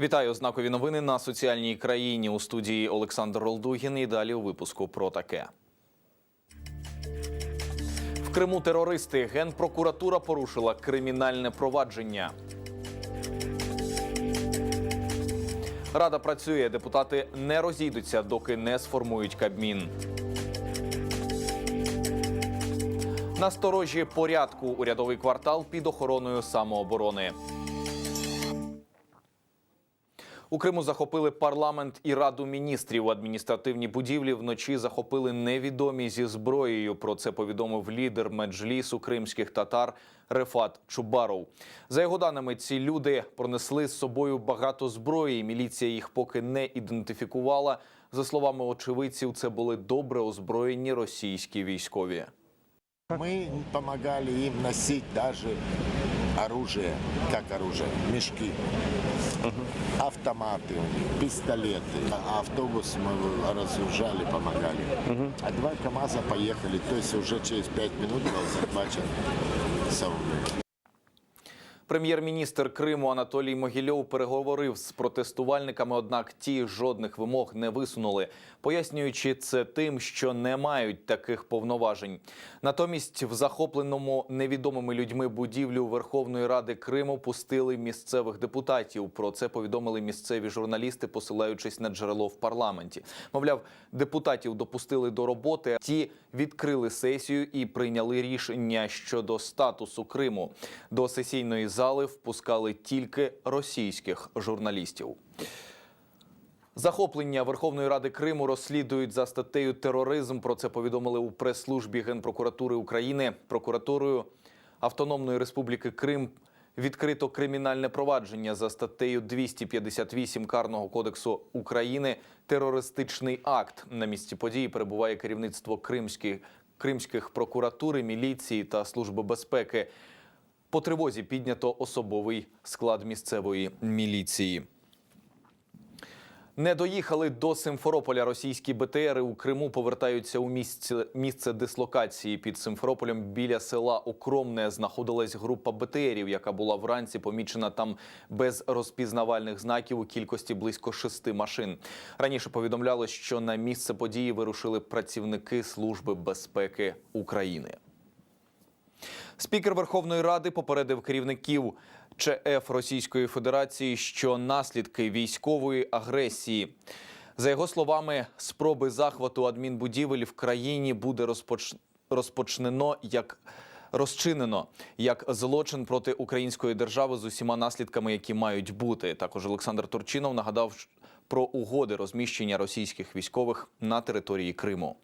Вітаю знакові новини на соціальній країні у студії Олександр Ролдугін. І далі у випуску про таке. В Криму терористи генпрокуратура порушила кримінальне провадження. Рада працює. Депутати не розійдуться, доки не сформують Кабмін. На сторожі порядку урядовий квартал під охороною самооборони. У Криму захопили парламент і раду міністрів. Адміністративні будівлі вночі захопили невідомі зі зброєю. Про це повідомив лідер меджлісу кримських татар Рефат Чубаров. За його даними, ці люди пронесли з собою багато зброї. Міліція їх поки не ідентифікувала. За словами очевидців, це були добре озброєні російські військові. Мы помогали им носить даже оружие, как оружие, мешки, автоматы, пистолеты. Автобус мы разгружали, помогали. А два КАМАЗа поехали, то есть уже через пять минут был захвачен Сауль. Прем'єр-міністр Криму Анатолій Могильов переговорив з протестувальниками, однак ті жодних вимог не висунули, пояснюючи це тим, що не мають таких повноважень. Натомість в захопленому невідомими людьми будівлю Верховної Ради Криму пустили місцевих депутатів. Про це повідомили місцеві журналісти, посилаючись на джерело в парламенті. Мовляв, депутатів допустили до роботи. Ті відкрили сесію і прийняли рішення щодо статусу Криму. До сесійної зали впускали тільки російських журналістів. Захоплення Верховної Ради Криму розслідують за статтею тероризм. Про це повідомили у прес-службі Генпрокуратури України. Прокуратурою Автономної Республіки Крим відкрито кримінальне провадження за статтею 258 Карного кодексу України. Терористичний акт на місці події перебуває керівництво кримських кримських прокуратури, міліції та служби безпеки. По тривозі піднято особовий склад місцевої міліції. Не доїхали до Симферополя російські БТРи у Криму. Повертаються у місце, місце дислокації під Симферополем біля села Укромне. Знаходилась група БТРів, яка була вранці помічена там без розпізнавальних знаків у кількості близько шести машин. Раніше повідомляли, що на місце події вирушили працівники Служби безпеки України. Спікер Верховної Ради попередив керівників ЧФ Російської Федерації, що наслідки військової агресії. За його словами, спроби захвату адмінбудівель в країні буде розпоч... розпочнено як розчинено як злочин проти української держави з усіма наслідками, які мають бути. Також Олександр Турчинов нагадав про угоди розміщення російських військових на території Криму.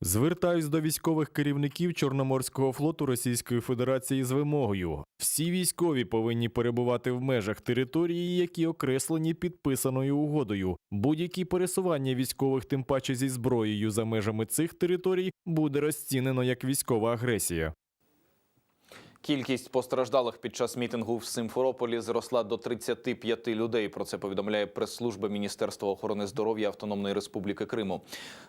Звертаюсь до військових керівників Чорноморського флоту Російської Федерації з вимогою: всі військові повинні перебувати в межах території, які окреслені підписаною угодою. Будь-які пересування військових, тим паче зі зброєю за межами цих територій, буде розцінено як військова агресія. Кількість постраждалих під час мітингу в Симферополі зросла до 35 людей. Про це повідомляє прес-служба Міністерства охорони здоров'я Автономної Республіки Криму.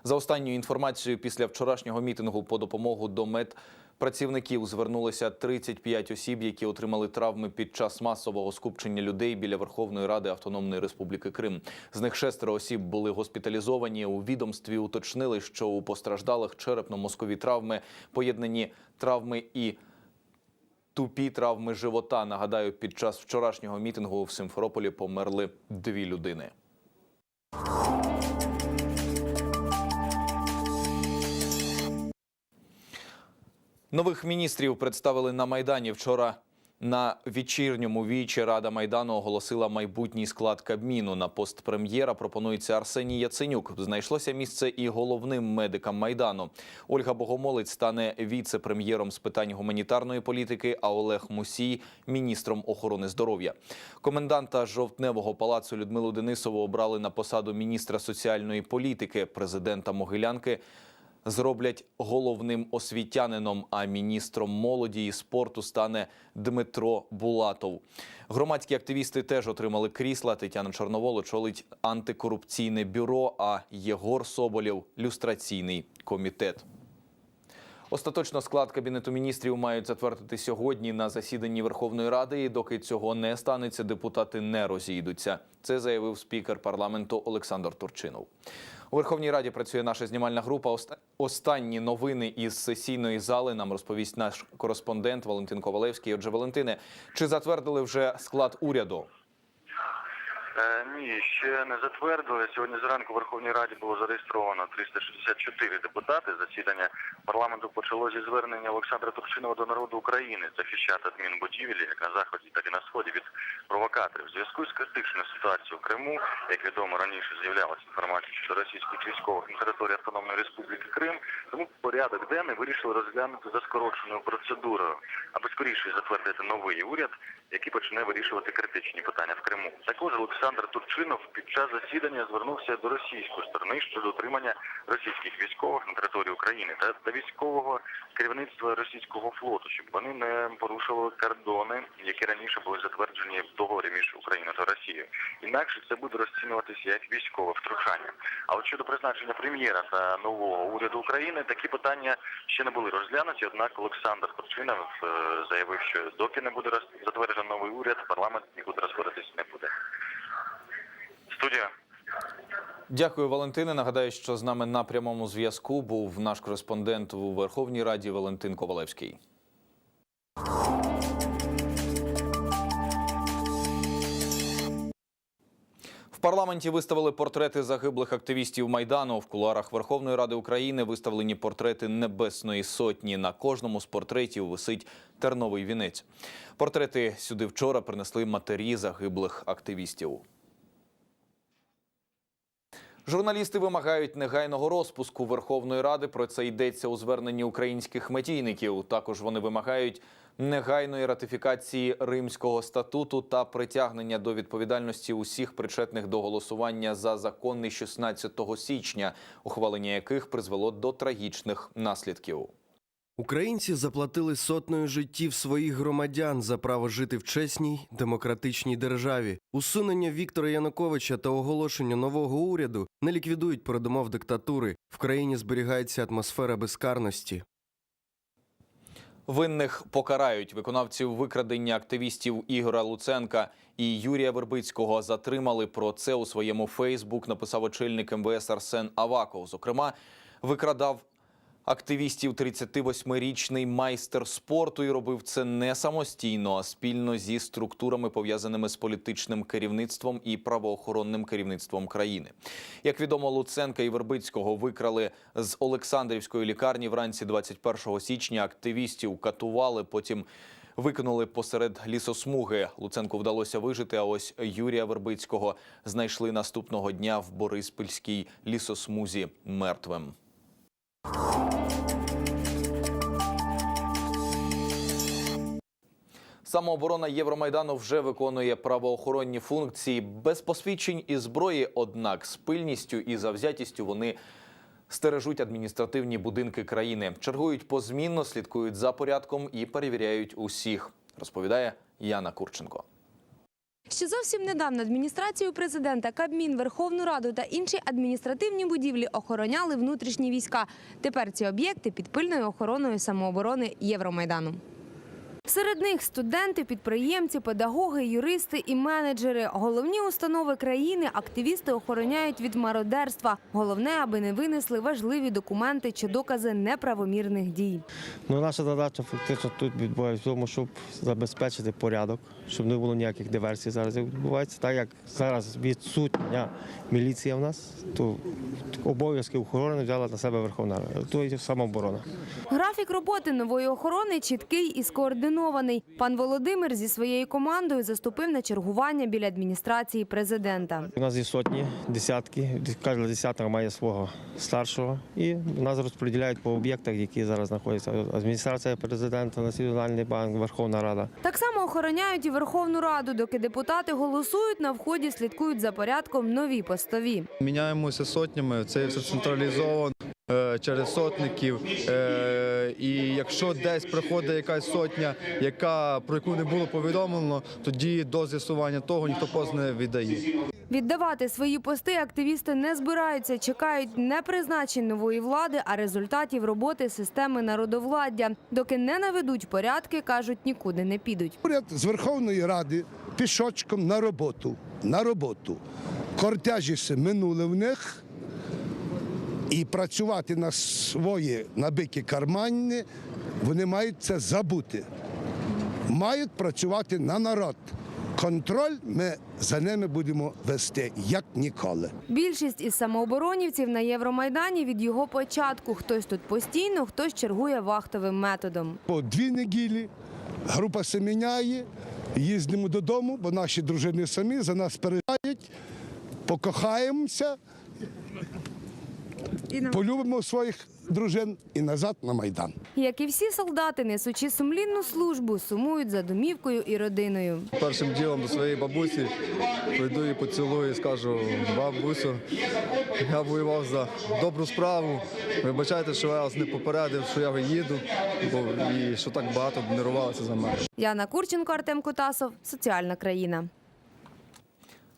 За останньою інформацією, після вчорашнього мітингу по допомогу до медпрацівників звернулися 35 осіб, які отримали травми під час масового скупчення людей біля Верховної Ради Автономної Республіки Крим. З них шестеро осіб були госпіталізовані. У відомстві уточнили, що у постраждалих черепно-мозкові травми поєднані травми і Тупі травми живота. Нагадаю, під час вчорашнього мітингу в Симферополі померли дві людини. Нових міністрів представили на майдані вчора. На вечірньому вічі Рада Майдану оголосила майбутній склад Кабміну. На пост прем'єра пропонується Арсеній Яценюк. Знайшлося місце і головним медикам Майдану. Ольга Богомолець стане віце-прем'єром з питань гуманітарної політики, а Олег Мусій міністром охорони здоров'я. Коменданта жовтневого палацу Людмилу Денисову обрали на посаду міністра соціальної політики. Президента Могилянки зроблять головним освітянином, а міністром молоді і спорту стане Дмитро Булатов. Громадські активісти теж отримали крісла. Тетяна Чорновол очолить антикорупційне бюро, а Єгор Соболєв люстраційний комітет. Остаточно склад кабінету міністрів мають затвердити сьогодні на засіданні Верховної Ради. І доки цього не станеться, депутати не розійдуться. Це заявив спікер парламенту Олександр Турчинов. У Верховній Раді працює наша знімальна група. Останні новини із сесійної зали нам розповість наш кореспондент Валентин Ковалевський. Отже, Валентине, чи затвердили вже склад уряду? Е, Ні, ще не затвердили. Сьогодні зранку в Верховній Раді було зареєстровано 364 депутати. Засідання парламенту почало зі звернення Олександра Турчинова до народу України захищати адмінбудівлі як на заході, так і на сході від провокаторів. В зв'язку з критичною ситуацією в Криму, як відомо раніше з'являлася інформація щодо російських військових на території Автономної Республіки Крим, тому порядок денний вирішили розглянути за скороченою процедурою, аби скоріше затвердити новий уряд, який почне вирішувати критичні питання в Криму. Також Олександр Турчинов під час засідання звернувся до російської сторони щодо утримання російських військових на території України та до військового керівництва російського флоту, щоб вони не порушували кордони, які раніше були затверджені в договорі між Україною та Росією. Інакше це буде розцінюватися як військове втручання. А от щодо призначення прем'єра та нового уряду України, такі питання ще не були розглянуті. Однак Олександр Турчинов е, заявив, що доки не буде затверджений новий уряд, парламент нікуди розходитись не буде. Студія. Дякую, Валентине. Нагадаю, що з нами на прямому зв'язку був наш кореспондент у Верховній Раді Валентин Ковалевський. В парламенті виставили портрети загиблих активістів майдану. В кулуарах Верховної Ради України виставлені портрети Небесної Сотні. На кожному з портретів висить терновий вінець. Портрети сюди вчора принесли матері загиблих активістів. Журналісти вимагають негайного розпуску Верховної Ради. Про це йдеться у зверненні українських медійників. Також вони вимагають негайної ратифікації Римського статуту та притягнення до відповідальності усіх причетних до голосування за закони 16 січня, ухвалення яких призвело до трагічних наслідків. Українці заплатили сотнею життів своїх громадян за право жити в чесній демократичній державі. Усунення Віктора Януковича та оголошення нового уряду не ліквідують передумов диктатури. В країні зберігається атмосфера безкарності. Винних покарають виконавців викрадення активістів Ігора Луценка і Юрія Вербицького затримали. Про це у своєму Фейсбук написав очільник МВС Арсен Аваков. Зокрема, викрадав активістів 38-річний майстер спорту і робив це не самостійно, а спільно зі структурами, пов'язаними з політичним керівництвом і правоохоронним керівництвом країни. Як відомо, Луценка і Вербицького викрали з Олександрівської лікарні вранці 21 січня. Активістів катували, потім викинули посеред лісосмуги. Луценку вдалося вижити. А ось Юрія Вербицького знайшли наступного дня в Бориспільській лісосмузі мертвим. Самооборона Євромайдану вже виконує правоохоронні функції без посвідчень і зброї. Однак з пильністю і завзятістю вони стережуть адміністративні будинки країни, чергують позмінно, слідкують за порядком і перевіряють усіх. Розповідає Яна Курченко. Ще зовсім недавно адміністрацію президента, Кабмін, Верховну Раду та інші адміністративні будівлі охороняли внутрішні війська. Тепер ці об'єкти під пильною охороною самооборони Євромайдану. Серед них студенти, підприємці, педагоги, юристи і менеджери. Головні установи країни активісти охороняють від мародерства. Головне, аби не винесли важливі документи чи докази неправомірних дій. Ну, наша задача фактично тут відбувається в тому, щоб забезпечити порядок, щоб не було ніяких диверсій зараз відбувається. Так як зараз відсутня міліція в нас, то обов'язки охорони взяла на себе Верховна Рада. То і самооборона. Графік роботи нової охорони чіткий і скоординований. Пан Володимир зі своєю командою заступив на чергування біля адміністрації президента. У нас є сотні, десятки, кожна десятка має свого старшого. І нас розподіляють по об'єктах, які зараз знаходяться. Адміністрація президента, Національний банк, Верховна Рада. Так само охороняють і Верховну Раду, доки депутати голосують на вході, слідкують за порядком нові постові. Міняємося сотнями, це все централізовано через сотників. Е, І якщо десь приходить якась сотня, яка про яку не було повідомлено, тоді до з'ясування того ніхто поз не віддає. Віддавати свої пости активісти не збираються. Чекають не призначень нової влади, а результатів роботи системи народовладдя. Доки не наведуть порядки, кажуть, нікуди не підуть. Уряд з Верховної Ради пішочком на роботу. На роботу. Кортежі минули в них. І працювати на свої набиті кармани, вони мають це забути. Мають працювати на народ. Контроль ми за ними будемо вести як ніколи. Більшість із самооборонівців на Євромайдані від його початку. Хтось тут постійно, хтось чергує вахтовим методом. По дві неділі група се міняє, їздимо додому, бо наші дружини самі за нас переживають, покохаємося, полюбимо своїх дружин і назад на Майдан. Як і всі солдати, несучи сумлінну службу, сумують за домівкою і родиною. Першим ділом до своєї бабусі прийду і поцілую і скажу, бабусю, я воював за добру справу. Вибачайте, що я вас не попередив, що я їду, бо і що так багато нервувалися за мене. Яна Курченко, Артем Кутасов, соціальна країна.